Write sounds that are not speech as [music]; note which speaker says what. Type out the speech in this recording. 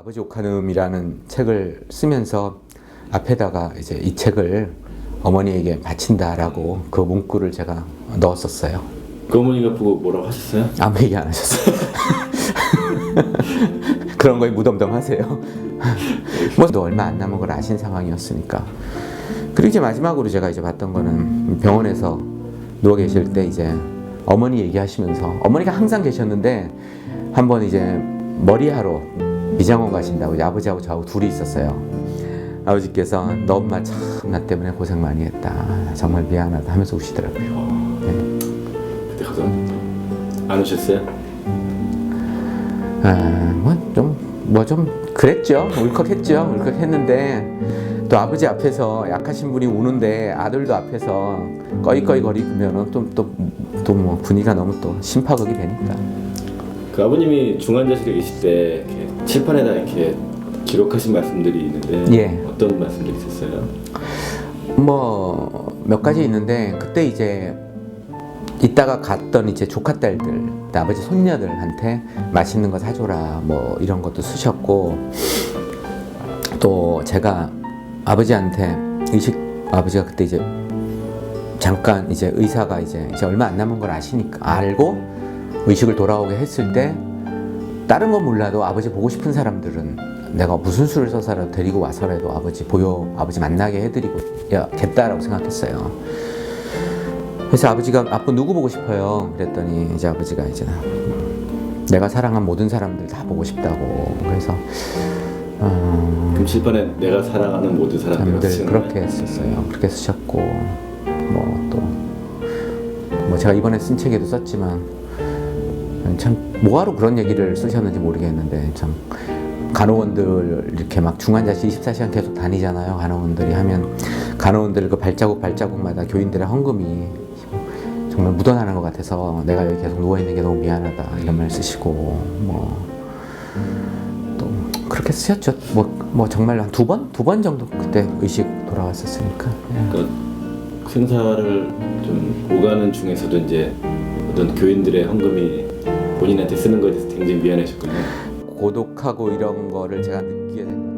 Speaker 1: 아버지 옥한음이라는 책을 쓰면서 앞에다가 이제 이 책을 어머니에게 바친다라고 그 문구를 제가 넣었었어요.
Speaker 2: 그 어머니가 보고 뭐라고 하셨어요?
Speaker 1: 아무 얘기 안 하셨어요. [laughs] 그런 거에 무덤덤하세요. [laughs] 뭐또 얼마 안 남은 걸 아신 상황이었으니까. 그리고 이제 마지막으로 제가 이제 봤던 거는 병원에서 누워 계실 때 이제 어머니 얘기하시면서 어머니가 항상 계셨는데 한번 이제 머리하러 미장원 가신다고 아버지하고 저하고 둘이 있었어요. 아버지께서 너 엄마 참 나 때문에 고생 많이 했다. 정말 미안하다 하면서 우시더라고요.
Speaker 2: 그때 가서 안 오셨어요?
Speaker 1: 아, 뭐좀 뭐 좀 그랬죠. 울컥했죠. 울컥했는데 또 아버지 앞에서 약하신 분이 우는데 아들도 앞에서 꺼이꺼이 거리면은 또또또뭐 분위기가 너무 또 심파극이 되니까.
Speaker 2: 그 아버님이 중환자실에 계실 때 칠판에다 이렇게 기록하신 말씀들이 있는데
Speaker 1: 예.
Speaker 2: 어떤 말씀들이 있었어요?
Speaker 1: 뭐 몇 가지 있는데 그때 이제 이따가 갔던 이제 조카 딸들, 아버지 손녀들한테 맛있는 거 사줘라 뭐 이런 것도 쓰셨고 또 제가 아버지한테 의식 아버지가 그때 이제 잠깐 이제 의사가 이제 이제 얼마 안 남은 걸 아시니까 알고 의식을 돌아오게 했을 때 다른 건 몰라도 아버지 보고 싶은 사람들은 내가 무슨 수를 써서라도 데리고 와서라도 아버지 보여 아버지 만나게 해드리고 겠다라고 생각했어요. 그래서 아버지가 아빠 누구 보고 싶어요? 그랬더니 이제 아버지가 이제 내가 사랑한 모든 사람들 다 보고 싶다고 그래서 어,
Speaker 2: 그럼 칠판에 내가 사랑하는 모든 사람들
Speaker 1: 그렇게? 했었어요. 그렇게 쓰셨고 뭐 또 뭐 제가 이번에 쓴 책에도 썼지만 참 뭐하러 그런 얘기를 쓰셨는지 모르겠는데 참 간호원들 이렇게 막 중환자실 24시간 계속 다니잖아요. 간호원들이 하면 간호원들 그 발자국 발자국마다 교인들의 헌금이 정말 묻어나는 것 같아서 내가 여기 계속 누워 있는 게 너무 미안하다 이런 말 쓰시고 뭐 또 그렇게 쓰셨죠. 뭐, 뭐 정말 한 두 번? 두 번 정도 그때 의식 돌아왔었으니까. 예.
Speaker 2: 그러니까 생사를 좀 오가는 중에서도 이제 어떤 교인들의 헌금이 본인한테 쓰는 거에 대해서 굉장히 미안하셨군요.
Speaker 1: 고독하고 이런 거를 제가 느끼게 된